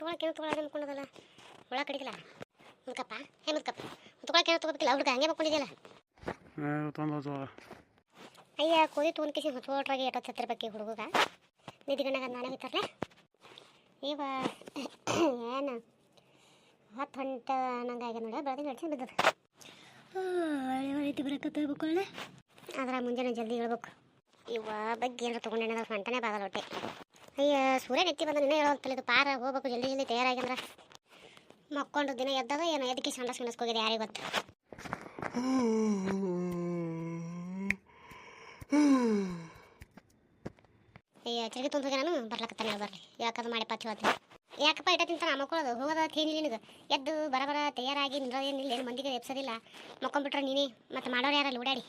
ತೊಗೊಳಕ್ಕೆ ಏನೋ ತೊಗೊಳ ಅನ್ಕೊಂಡದಲ್ಲ. ಒಳ ಕಡಿದಿಲ್ಲ. ಮುದ್ಕಪ್ಪ ಹೇ ಮುದ್ಕಪ್ಪ ತೊಗೊಳಕ್ಕೆ ಏನೋ ತೊಗೋಬೇಕಿಲ್ಲ. ಹುಡುಗ ಹಂಗೆ ಮಕ್ಕೊಂಡಿದ್ಯಲ್ಲ. ಅಯ್ಯ ಕೋದಿ ತೊಗೊಂಡ್ ಕಿಸಿ ಹೊತ್ಕೊಟ್ರಾಗಿ ಎಷ್ಟೊತ್ತು ಹತ್ತಿರ ಬಗ್ಗೆ ಹುಡುಗ ನಿಧಿಗಣ್ಣಗ ನಾನೇ ಹೋಯ್ತಾರಲ್ಲ ಇವ ಏನು? ಹತ್ತು ಹೊಂಟ ನಂಗೆ ಆಗ್ಯ ನೋಡಿ ಬೆಳಗ್ಗೆ ನಡ್ಸಿ ಬಿದ್ದದ? ರೀತಿ ಬರಕತ್ತ ಬುಕ್ಕೊಳ್ಳೆ ಆದ್ರೆ ಮುಂಜಾನೆ ಜಲ್ದಿ ಹೇಳ್ಬೇಕು. ಇವ ಬಗ್ಗೆ ಏನಾರು ತೊಗೊಂಡೇನ ಗಂಟನೇ ಬಾಗಲ್ಲ ಹೊಟ್ಟೆ. ಅಯ್ಯ, ಸೂರ್ಯ ನೆತ್ತಿ ಬಂದ ನಿನ್ನೆ ಹೇಳೋ ಇದು ಪಾರ, ಹೋಗ್ಬೇಕು, ಜಲ್ದಿ ಜಲ್ದಿ ತಯಾರಾಗಿ ಅಂದ್ರೆ. ಮಕ್ಕೊಂಡು ದಿನ ಎದ್ದದ ಏನೋ ಎದಕ್ಕೆ ಸಂಡಸ್ ಸಿಣಸ್ಕೋಗಿದೆ ಯಾರಿಗೆ ಗೊತ್ತು. ಅಯ್ಯ ಚಳಿ ತುಂಬ ನಾನು ಬರ್ಲಕತ್ತಾನೆ ಬರ್ರಿ ಯಾಕದು ಮಾಡಿ ಪಚ್ಚು ಹೋದ್ರಿ ಯಾಕಪ್ಪ ಇಟ್ಟ ತಿಂತಾನ ಮಕ್ಕಳದು ಹೋಗೋದ ಏನಿಲ್ಲ ನಿನಗೆ? ಎದ್ದು ಬರಬರ ತಯಾರಾಗಿ ನಿಂದ್ರೋದೇನಿಲ್ಲ ಏನು ಮಂದಿಗೆ ಎಪ್ಸೋದಿಲ್ಲ ಮಕ್ಕೊಂಬಿಟ್ರೆ ನೀನೇ, ಮತ್ತೆ ಮಾಡೋರು ಯಾರಲ್ಲಿ? ಓಡಾಡಿ.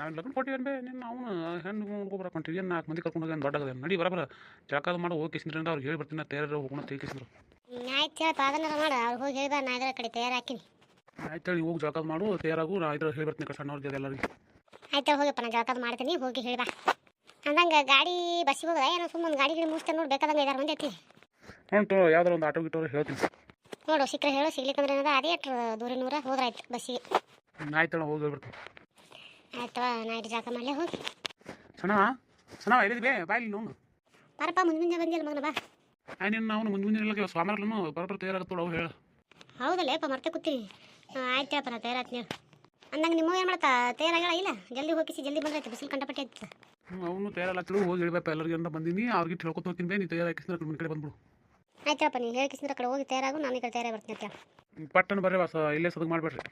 ನಾವು ಲಗ್ನ ಕೊಟ್ಟಿವೇನು ಬೇ ನಿನ್ನ ಅವನು ಹೆಣ್ಣು ನೋಡ್ಕೊಬರ ಕೊಂಟಿವಿ ಏನು ನಾಲ್ಕು ಮಂದಿ ಕರ್ಕೊಂಡು ಹೋಗಿ ದೊಡ್ಡದ ನಡಿ ಬರಬರ ಜಳಕಾದ ಮಾಡಿ ಹೋಗಿ ಅಂದ್ರೆ ಅವ್ರಿಗೆ ಹೇಳಿ ಬರ್ತೀನಿ ತಯಾರ ಹೋಗೋಣ ತೇಕಿಸಿದ್ರು ಆಯ್ತು ಹೇಳಪ್ಪ ಮಾಡು ಅವ್ರು ಹೋಗಿ ಹೇಳ್ಬಾ ನಾ ಇದರ ಕಡೆ ತಯಾರಾಕಿನಿ. ಆಯ್ತು ಹೇಳಿ ಹೋಗಿ ಜಳಕಾದ ಮಾಡು ತಯಾರಾಗು ನಾ ಇದ್ರ ಹೇಳಿ ಬರ್ತೀನಿ ಸಣ್ಣವ್ರಿಗೆ ಎಲ್ಲರಿಗೆ. ಆಯ್ತು ಹೋಗಪ್ಪ ನಾನು ಜಳಕಾದ ಮಾಡ್ತೀನಿ ಹೋಗಿ ಹೇಳ್ಬಾ. ಅಂದಂಗೆ ಗಾಡಿ ಬಸ್ಸಿಗೆ ಹೋಗದ? ಏನೋ ಸುಮ್ಮನೆ ಗಾಡಿ ಗಿಡಿ ಮುಗಿಸ್ತೇನೆ ನೋಡಿ ಬೇಕಾದಂಗೆ ಐದಾರು ಮಂದಿ ಐತಿ ಹೊಂಟು ಯಾವ್ದಾರು ಒಂದು ಆಟೋ ಗಿಟೋ ಹೇಳ್ತೀನಿ. ನೋಡು ಸಿಕ್ಕರೆ ಹೇಳು ಸಿಗ್ಲಿಕ್ಕಂದ್ರೆ ಏನದ ಅದೇ ಅಟ್ರ ದೂರ ನೂರ ಹೋದ್ರಾಯ್ತು ಬಸ್ಸಿಗೆ ಆಯ್ತು ಹೋಗಿ ಹೋಗಿ ಆಯ್ತವ ನೈಟ್ ಜಾಕ ಮಾಡಲೇ ಹೋಗಿ. ಸಣ್ಣ ಸಣ್ಣ ಎಲ್ಲಿದ್ಲೇ ಬಾಯ್ಲಿ ನೋಡು. ಬರಪ್ಪ ಮುಂದೆ ಮುಂದೆ ಬಂದಿಲ್ಲ ಮಗನ ಬಾ. ಆಯ್ ನಿನ್ನ ಅವನು ಮುಂದೆ ಮುಂದೆ ಇಲ್ಲ ಸ್ವಾಮರ್ಲೂ ಬರೋಬ್ಬರ ತಯಾರಾಗತ್ತೋಳು ಅವು ಹೇಳು. ಹೌದಲ್ಲ ಮರ್ತೆ ಕೂತೀನಿ. ಆಯ್ತು ಯಪ್ಪ ನಾ ತಯಾರಾತ್ನಿ ಹೇಳು. ಅಂದಂಗೆ ನಿಮ್ಮ ಏನು ಮಾಡ್ತಾ ತಯಾರಾಗಲ್ಲ ಇಲ್ಲ? ಜಲ್ದಿ ಹೋಗಿಸಿ ಜಲ್ದಿ ಬಂದ್ರೈತೆ ಬಿಸಿಲು ಕಂಡಪಟ್ಟೆ ಆಯ್ತು ಅವನು ತಯಾರಾಗ್ತಿಳು ಹೋಗಿ ಹೇಳ್ಬೇಕ ಎಲ್ಲರಿಗೆ ಅಂತ ಬಂದೀನಿ ಅವ್ರಿಗೆ ಹೇಳ್ಕೊತ ಹೋಗ್ತೀನಿ ಬೇ ನೀ ತಯಾರಾಕಿಸಿದ್ರೆ ನಿಮ್ಮ ಕಡೆ ಬಂದ್ಬಿಡು. ಆಯ್ತಪ್ಪ ನೀನು ಹೇಳಿಕಿಸಿದ್ರೆ ಕಡೆ ಹೋಗಿ ತಯಾರಾಗು ನಾನು ಈ ಕಡೆ ತಯಾರಾಗಿ ಬರ್ತೀನಿ ಅಂತ ಪಟ್ಟಣ ಬರ್ರಿ ವಾಸ ಇಲ್ಲೇ ಸದಗ್ ಮಾಡಬೇಡ್ರಿ.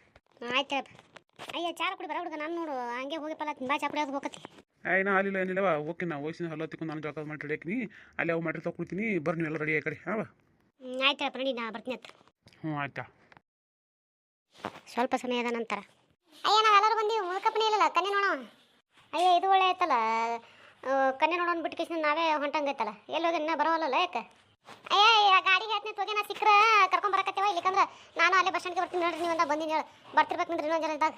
ಆಯ್ತಪ್ಪ ಅಯ್ಯ ಚಾರ ಕುಡಿ ಬರ ಹುಡುಗ ನಾನು ನೋಡು ಹಂಗೆ ಹೋಗಿ ಪಲ್ಲ ಬಾ ಚಾ ಕುಡಿಯೋದು ಹೋಗತಿ ಆಯ್ನ ಅಲ್ಲಿಲ್ಲ ಏನಿಲ್ಲವ ಓಕೆ ನಾ ವಯಸ್ಸಿನ ಹಲ್ಲ ತಿಕ್ಕೊಂಡು ನಾನು ಜಾಕ ಮಾಡಿ ರೆಡಿ ಅಲ್ಲಿ ಅವು ಮಾಡಿ ತಗೊಳ್ತೀನಿ ಬರ್ರಿ ನೀವೆಲ್ಲ ರೆಡಿ ಆ ಕಡೆ ಹಾಂ ನಡಿ ನಾ ಬರ್ತೀನಿ ಹತ್ರ. ಹ್ಞೂ ಆಯ್ತಾ. ಸ್ವಲ್ಪ ಸಮಯದ ನಂತರ. ಅಯ್ಯ ನಾವು ಎಲ್ಲರೂ ಬಂದೀವಿ ಮುಳ್ಕಪ್ಪನೇ ಇಲ್ಲಲ್ಲ ಕನ್ನೆ ನೋಡೋ. ಅಯ್ಯ ಇದು ಒಳ್ಳೆ ಆಯ್ತಲ್ಲ ಕನ್ನೆ ನೋಡೋನ್ ಬಿಟ್ಟು ಕೇಸಿನ ನಾವೇ ಹೊಂಟಂಗೈತಲ್ಲ ಎಲ್ಲಿ ಹೋಗಿ ಇನ್ನ ಬರೋವಲ್ಲ ಯಾಕೆ? ಅಯ್ಯ ಗಾಡಿಗೆ ಗಾಡಿ ಹೇಳ್ತೀನಿ ಹೋಗಿ ನಾ ಸಿಕ್ಕರೆ ಕರ್ಕೊಂಡ್ ಬರಕತ್ತೇವ? ಇಲ್ಲಿಕಂದ್ರೆ ನಾನು ಅಲ್ಲೇ ಬಸ್ ಸ್ಟ್ಯಾಂಡ್ಗೆ ಬರ್ತೀನಿ ನೋಡ್ರಿ ನೀವಂದ ಬಂದಿನಿ ಹೇಳು. ಬರ್ತಿರ್ಬೇಕು ನಿಂದ್ರಿ ಇನ್ನೊಂದು ಜನದಾಗ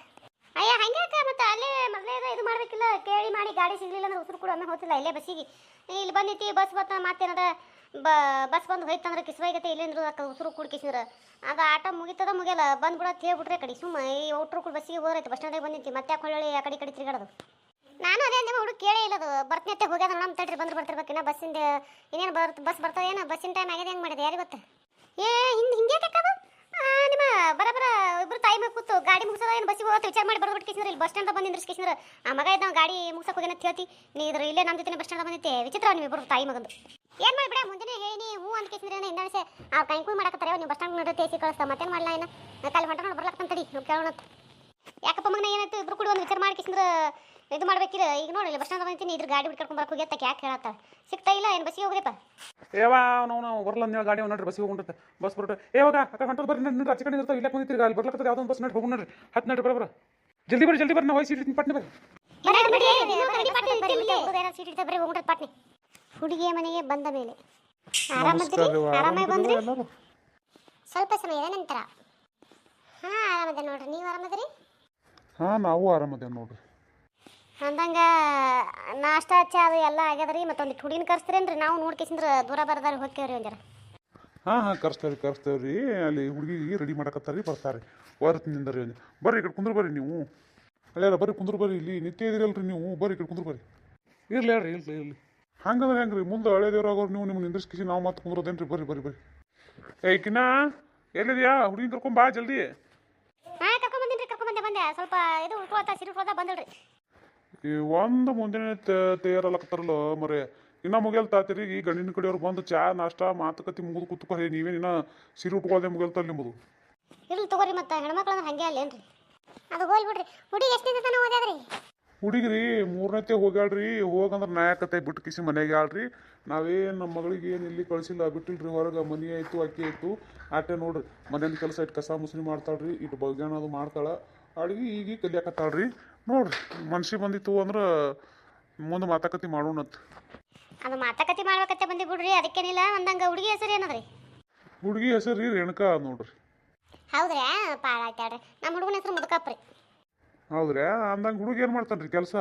ಅಯ್ಯ, ಹಂಗೆ ಅಕ್ಕ ಮತ್ತೆ ಅಲ್ಲೇ ಮೊದಲೇ ಇದು ಮಾಡ್ಬೇಕಿಲ್ಲ? ಕೇಳಿ ಮಾಡಿ, ಗಾಡಿ ಸಿಗ್ಲಿಲ್ಲ ಅಂದ್ರೆ ಉಸಿರು ಕೂಡ ಒಮ್ಮೆ ಹೋಗ್ತಿಲ್ಲ ಇಲ್ಲೇ ಬಸ್ಸಿಗೆ. ಇಲ್ಲಿ ಬಂದೈತಿ, ಬಸ್ ಬತ್ತ ಮಾತೇನದ ಬ, ಬಸ್ ಬಂದು ಹೋಯ್ತಂದ್ರೆ ಕಿಸ್ವಾಗತ್ತೆ ಇಲ್ಲೇಂದ್ರು ಅಕ್ಕ, ಉಸಿರು ಕೂಡ ಕಿಸಿದ್ರ. ಅದು ಆಟ ಮುಗಿತದ ಮುಗಿಯಲ್ಲ ಬಂದ್ಬಿಡತ್ತೆ ಹೇಳ್ಬಿಟ್ರೆ ಕಡೆ. ಸುಮ್ಮ ಈ ಒಟ್ರು ಕೂಡ ಬಸ್ಸಿಗೆ ಹೋದ್ರೈತೆ ಬಸ್ ಸ್ಟ್ಯಾಂಡಿಗೆ ಬಂದಿತ್ತು ಮತ್ತೆ ಯಾಕೆ ಹೊಳ್ಳಿ ಆ ಕಡೆ ಕಡೆ ತಿರುಗಾಡೋದು? ನಾನು ಅದೇ ಅಂದೆ ಹುಡುಗ ಕೇಳೇ ಇಲ್ಲ ಅದು. ಬರ್ತೀನಿ ಅಂತ ಹೋಗ್ಯಾದ ನಮ್ಮ ತಡ್ರಿ, ಬಂದ್ರು ಬರ್ತಿರ್ಬೇಕಿನ್ನ ಬಸ್ಸಿಂದ, ಇನ್ನೇನು ಬರ್ತ ಬಸ್ ಬರ್ತದೆ ಏನೋ ಬಸ್ಸಿನ ಟೈಮ್ ಆಗಿದೆ, ಹೆಂಗೆ ಮಾಡಿದೆ, ಯಾರಿಗೆ ಗೊತ್ತ? ಏ, ಹಿಂಗೆ ಹಿಂಗೆ ಯಾಕದು ನಿಮ್ಮ ಬರಬರ ಇಬ್ರು ತಾಯಿ ಮಗ ಕೂತು ಗಾಡಿ ಮುಗಿಸೋದ ಏನು ಬಸ್ಸಿಗೆ ಹೋಗೋದು ವಿಚಾರ ಮಾಡಿ ಬರ್ಬಿಟ್ಟು ಕಿಸಿದ್ರೆ ಇಲ್ಲಿ ಬಸ್ ಸ್ಟ್ಯಾಂಡ್ ಬಂದು ನಿಂದ್ರಿಸ್ಕಿಸಿದ್ರೆ ಆ ಮಗ ಇದ್ದ ಗಾಡಿ ಮುಗ್ಸಕ್ಕೆ ಹೋಗ್ಯಾನ ಅಂತ ಹೇಳ್ತಿ. ನೀ ಇದ್ರ ಇಲ್ಲೇ ನಮ್ಮ ಜೊತೆ ಬಸ್ ಸ್ಟ್ಯಾಂಡ್ ಬಂದಿತ್ತೆ ವಿಚಿತ್ರ ನೀವು ಇಬ್ಬರು ತಾಯಿ ಮಗಂದು. ಏನು ಮಾಡಿಬಿಡ, ಮುಂಜಾನೆ ಹೇಳಿ ಹೂ ಅಂತ ಕಿಸಿದ್ರೆ ಹಿಂದಣಿಸೆ ಆ ಕೂ ಮಾಡಕತ್ತಾರೆ ನೀವು ಬಸ್ ಸ್ಟ್ಯಾಂಡ್ ನೋಡಿ ತೇಸಿ ಕಳಿಸ್ತಾ ಮತ್ತೇನು ಮಾಡಲ್ಲ ಏನು ಕಾಲಿ ಹೊಂಟ ನೋಡಿ ಬರ್ಲಕ್ಕಂತಡಿ ನೀವು ಕೇಳೋಣ ಯಾಕಪ್ಪ ಮಗನ, ಏನಾಯ್ತು? ಇಬ್ರು ಕೂಡ ಒಂದು ವಿಚಾರ ಮಾಡಿ ಕಿಸಿದ್ರೆ ಇದು ಮಾಡ್ಬೇಕಿಲ್ಲ ಈಗ ನೋಡಿ ಬಸ್ ಸ್ಟ್ಯಾಂಡ್ ಬಂದಿನಿ ಇದ್ರ ಗಾಡಿ ಬಿಟ್ಕೊಂಡು ಬರಕ್ಕೆ ಹೋಗಿ ಅಂತ ಯಾಕೆ ಹೇಳತ್ತ ಸಿಗ್ತಾ ಇಲ್ಲ ಏನು ಬಸ್ಸಿಗೆ ಹೋಗ್ರಿಪ್ಪ? ಏವಾ ನಾವು ನಾವು ಬರಲ್ಲ ಅಂದೇಳಿ ಗಾಡಿ ನೋಡ್ರಿ ಬಸ್ಸಿಗೆ ಹೋಗ್ಬಿಡುತ್ತೆ. ಬಸ್ ಬರುತ್ತೆ ಏವಾಗ ಅಕ್ಕ ಹೊಂಟದ ಬರ್ರಿ ನಿಂದ್ರೆ ಅಚ್ಚ ಕಡೆ ಇರ್ತಾವೆ ಇಲ್ಲ ಬಂದಿರ್ತೀರಿ ಅಲ್ಲಿ ಬರ್ಲಕ್ಕದ ಯಾವುದೋ ಒಂದು ಬಸ್ ನೋಡಿ ಹೋಗಿ ನೋಡ್ರಿ. ಹತ್ತು ನಡ್ರಿ ಬರ ಜಲ್ದಿ ಬರ್ರಿ ಜಲ್ದಿ ಬರ್ರಿ ನಾವು ಹೋಗಿ ಸೀಟ್ ಪಟ್ನೆ ಬರ್ರಿ. ಹುಡುಗಿಯ ಮನೆಗೆ ಬಂದ ಮೇಲೆ. ಆರಾಮದ್ರಿ ಆರಾಮಾಗಿ ಬಂದ್ರಿ? ಸ್ವಲ್ಪ ಸಮಯದ ನಂತರ. ಹಾ ಆರಾಮದ ನೋಡ್ರಿ. ನೀವು ಆರಾಮದ್ರಿ ಹಾ ನಾವು ಆರಾಮದೇವ್ ನೋಡ್ರಿ. ಅಂದಂಗ ನಾಷ್ಟ ಚಾ ಅದು ಎಲ್ಲ ಆಗ್ಯದ್ರಿ ಮತ್ತೊಂದು ಹುಡುಗಿನ ಕರ್ಸ್ತೀರೇನ್ರಿ? ನಾವು ನೋಡ್ಕೇಸಿಂದ್ರ ದೂರ ಬರದಾರಿ ಹೋಗ್ತೇವ್ರಿ ಒಂಜರ ಹಾಂ ಹಾಂ ಕರ್ಸ್ತೇವ್ರಿ ಕರ್ಸ್ತೇವ್ರಿ. ಅಲ್ಲಿ ಹುಡುಗಿಗೆ ರೆಡಿ ಮಾಡಕತ್ತಾರಿ ಬರ್ತಾರೆ ಹೊರತಿನಿಂದ ರೀ ಬರ್ರಿ ಈ ಕಡೆ ಕುಂದ್ರ ಬರ್ರಿ ನೀವು. ಅಲ್ಲ ಬರ್ರಿ ಕುಂದ್ರ ಬರ್ರಿ ಇಲ್ಲಿ. ನಿತ್ಯ ಇದಿರಲ್ರಿ ನೀವು. ಬರ್ರಿ ಈ ಕಡೆ ಕುಂದ್ರ ಬರ್ರಿ. ಇರ್ಲಿ ಹೇಳ್ರಿ ಇರ್ಲಿ ಇರ್ಲಿ. ಹಂಗಂದ್ರೆ ಹೆಂಗೆ ರೀ ಮುಂದೆ ಹಳೆ ದೇವ್ರಾಗೋರು ನೀವು ನಿಮ್ಗೆ ನಿಂದ್ರಿಸ್ಕಿಸಿ ನಾವು ಮತ್ತೆ ಕುಂದ್ರೋದೇನ್ರಿ? ಬರ್ರಿ ಬರ್ರಿ ಬರ್ರಿ. ಏಕಿನ ಎಲ್ಲಿದ್ಯಾ? ಹುಡುಗಿನ ಕರ್ಕೊಂಡ್ ಬಾ ಜಲ್ದಿ. ಹಾ ಕರ್ಕೊಂಡ್ ಬಂದಿನ್ರಿ ಕರ್ಕೊಂಡ್ ಬಂದೆ ಬಂದೆ. ಸ್ವಲ್ಪ ಇದು ಉಳ್ಕೊಳ್ತಾ ಸಿರಿ ಉಳ್ಕೊಳ್ತಾ ಬಂದಳ್ರಿ ಈ ಒಂದು ಮುಂಜಾನೆ ತಯಾರಲ್ಲಕತ್ತಾರಲ್ಲ ಮರೆ ಇನ್ನ ಮುಗಿಯಲ್ ತಾತಿರಿ ಈ ಗಂಡಿನ ಕಡೆಯವ್ರು ಬಂದು ಚಾ ನಾಷ್ಟ ಮಾತುಕತೆ ಮುಗಿದು ಕೂತ್ಕೊರಿ ನೀವೇನು ಇನ್ನ ಸಿರಿ ಉಟ್ಕೊಳ್ದೆ ಮುಗಿಯಲ್ತಾರ ನಿಮ್ಮದು? ಇರ್ಲಿ ತಗೋರಿ ಮತ್ತೆ ಹೆಣ್ಮಕ್ಳನ್ನ ಹಂಗೆ ಅಲ್ಲೇನ್ರಿ ಅದು ಹೋಲ್ ಬಿಡ್ರಿ ಹುಡುಗಿ ಎಷ್ಟಿಂದ ತನ ಓದ್ಯಾದ್ರಿ? ಹುಡುಗಿರಿ ಮೂರನೇತೆ ಹೋಗ್ಯಾಳ್ರಿ ಹೋಗಂದ್ರೆ ನಾಯಕತೆ ಬಿಟ್ಟು ಕಿಸಿ ಮನೆಗೆ ಆಳ್ರಿ. ನಾವೇನು ನಮ್ಮ ಮಗಳಿಗೆ ಏನು ಇಲ್ಲಿ ಕಳಿಸಿಲ್ಲ ಬಿಟ್ಟಿಲ್ರಿ ಹೊರಗೆ ಮನೆ ಆಯಿತು ಅಕ್ಕಿ ಆಯಿತು. ಆಟೆ ನೋಡ್ರಿ ಮನೇಲಿ ಕೆಲಸ ಇಟ್ಟು ಕಸ ಮುಸ್ರಿ ಮಾಡ್ತಾಳ್ರಿ ಇಟ್ಟು ಬಗ್ಯಾನ ಅದು ಮಾಡ್ತಾಳ. ಅಡ್ಗಿ ಈಗ ಕಲಿಯಾಕತ್ತಾಳ್ರಿ. ನೋಡ್ರಿ ಮನ್ಸಿ ಬಂದಿತ್ತು ಅಂದ್ರೆ ಮುಂದೆ ಮಾತಾಕತಿ ಮಾಡೋಣತ್ ಅದು ಮಾತಾಕತಿ ಮಾಡ್ಬೇಕತ್ತೆ ಬಂದಿ ಬಿಡ್ರಿ ಅದಕ್ಕೇನಿಲ್ಲ ಒಂದಂಗ ಹುಡುಗಿ ಹೆಸರು ಏನದ್ರಿ? ಹುಡುಗಿ ಹೆಸರು ರೀ ರೇಣುಕಾ ಅದ್ ನೋಡ್ರಿ. ಹೌದ್ರಾ ಪಾಳ ಆಯ್ತಾಳ್ರಿ ನಮ್ಮ ಹುಡುಗನ ಹೆಸರು ರೀ. ಹೌದ್ರಾ ಅಂದಂಗ ಹುಡುಗ ಏನು ಮಾಡ್ತಾನ್ರಿ ಕೆಲಸ?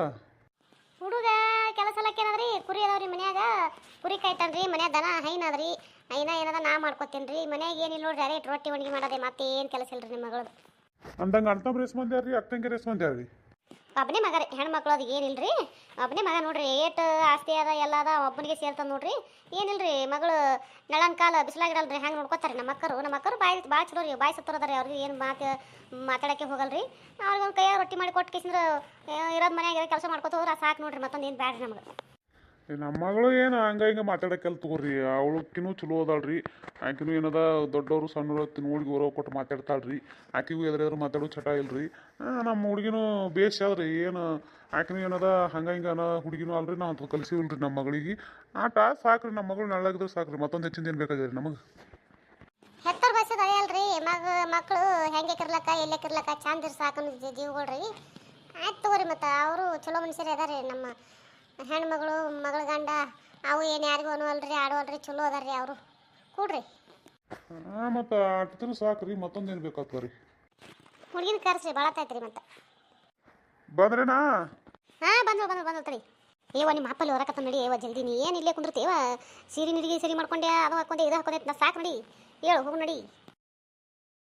ಹುಡುಗ ಕೆಲಸ ಏನದ್ರಿ ಕುರಿ ಅದಾವ್ರಿ ಮನ್ಯಾಗ ಕುರಿ ಕಾಯ್ತಾನ್ರಿ ಮನ್ಯಾಗ ದನ ಹೈನ್ ಅದ್ರಿ. ಐನ ಏನದ ನಾ ಮಾಡ್ಕೊತೀನಿ ರೀ ಮನ್ಯಾಗ ಏನಿಲ್ಲ ನೋಡ್ರಿ ಅದೇ ರೊಟ್ಟಿ ಒಣಗಿ ಮಾಡೋದೆ ಮತ್ತೆ ಏನು ಕೆಲಸ ಇಲ್ರಿ ನಿಮ್ಮ ಮಗಳದು. ಅಂದಂಗ ಅಣ್ಣ ರೇಸ್ ಮಂದಿ ರೀ ಅಕ್ಕಂಗೆ ರೇಸ್ ಮಂದಿ ರೀ ಒಬ್ಬನೇ ಮಗ ರೀ, ಹೆಣ್ಮಕ್ಳು ಅದು ರೀ ಒಬ್ಬನೇ ಮಗ ನೋಡ್ರಿ, ಏಟ್ ಆಸ್ತಿ ಅದ, ಎಲ್ಲ ಅದ, ಒಬ್ಬನಿಗೆ ಸೇರ್ತದ ನೋಡ್ರಿ. ರೀ ಮಗಳು ನಳನ ಕಾಲ ಬಿಸಿಲಾಗಿರಲ್ರಿ ಹೆಂಗೆ ನೋಡ್ಕೊತಾರೆ ನಮ್ಮ ಅಕ್ಕರು ನಮ್ಮ ಅಕ್ಕರು ಬಾಯಿ ಭಾಳ ಚಲೋ ರೀ, ಬಾಯಿ ರೀ ಅವ್ರಿಗೆ ಏನು ಮಾತು ಮಾತಾಡಕ್ಕೆ ಹೋಗಲ್ರಿ. ಅವ್ರಿಗೆ ಒಂದು ಕೈಯಾಗ ರೊಟ್ಟಿ ಮಾಡಿ ಕೊಟ್ಟು ಕೇಸಿಂದ್ರೆ ಇರೋದು ಮನೆಯಾಗಿರೋ ಕೆಲಸ ಮಾಡ್ಕೊತ ಹೋದ್ರೆ ಸಾಕು ನೋಡ್ರಿ, ಮತ್ತೊಂದು ಏನು ಬ್ಯಾಡ್ರಿ ನಮ್ಗೆ. ನಮ್ಮ ಮಗಳು ಏನು ಹಂಗ ಹಿಂಗೆ ಮಾತಾಡಕ್ಕೆಲ್ಲ ತಗೋರಿ, ಅವಳಕ್ಕಿನ್ನೂ ಚಲೋ ಅದಾಳ್ರಿ, ಆಕಿನೂ ಏನದ ದೊಡ್ಡವರು ಸಣ್ಣವರು ನೋಡಿ ಗೌರವ ಕೊಟ್ಟು ಮಾತಾಡ್ತಾಳ್ರಿ, ಆಕಿಗೂ ಎದುರೆದ್ರು ಮಾತಾಡೋ ಚಟ ಇಲ್ರಿ. ರೀ ನಮ್ಮ ಹುಡುಗಿನೂ ಬೇಸ್ ಅದ್ರಿ ಏನು ಆಕಿನೂ ಏನದ ಹಂಗ ಹಿಂಗೆ ಅನ್ನೋ ಹುಡುಗಿನೂ ಅಲ್ರಿ, ನಾವು ಅಂತ ನಮ್ಮ ಮಗಳಿಗೆ. ಆಟ ಸಾಕ್ರಿ, ನಮ್ಮ ಮಗಳು ನಳ್ಳಾಗಿದ್ರೆ ಸಾಕ್ರಿ, ಮತ್ತೊಂದು ಹೆಚ್ಚಿನ ಏನು ಬೇಕಾಗ್ಯದ ನಮಗೆ. ಹೆತ್ತರ್ ರೀ ಅಲ್ರಿ, ಮಗ ಮಕ್ಕಳು ಹೆಂಗೆ ಕಿರ್ಲಕ್ಕ, ಎಲ್ಲೇ ಕಿರ್ಲಕ್ಕ ಚಂದ ಇರ್ ಜೀವಗಳ್ರಿ. ಆಯ್ತು ತಗೋರಿ ಮತ್ತು, ಅವರು ಚಲೋ ಮನುಷ್ಯರೇ ಅದಾರೆ ನಮ್ಮ ಹೆಣ್ಮಗಳು ಮಗಳ ಗಂಡ ಅವು ಏನು ಯಾರಿಗೂ ಅನ್ವಲ್ರಿ ಆಡುವಲ್ರಿ ಚಲೋ ಅದಾರ್ರಿ ಅವರು. ಕೂಡ್ರಿ. ಮತ್ತು ಆಟಿದ್ರು ಸಾಕ್ರಿ ಮತ್ತೊಂದು ಏನು ರೀ ಹುಡುಗಿನ ಕರ್ಸ್ರಿ ಭಾಳ ಆಯ್ತು ಮತ್ತೆ. ಬಂದ್ರೇನಾ? ಹಾಂ ಬಂದು ಬಂದು ಬಂದು ತಡಿ. ಏವ ನಿಮ್ಮ ಅಪ್ಪಲ್ಲಿ ಹೊರಕತ್ತ ನಡಿ ಏವ ಜಲ್ದಿ ನೀ ಏನು ಇಲ್ಲೇ ಕುಂದಿರ್ತೀವ ಸೀರೆ ನಿಡಿಗೆ ಸರಿ ಮಾಡ್ಕೊಂಡೆ ಅದು ಹಾಕೊಂಡೆ ಇದು ಹಾಕೊಂಡೆ ನಾ ಸಾಕು ನಡಿ. ಹೇಳು ಹೋಗಿ ನಡಿ.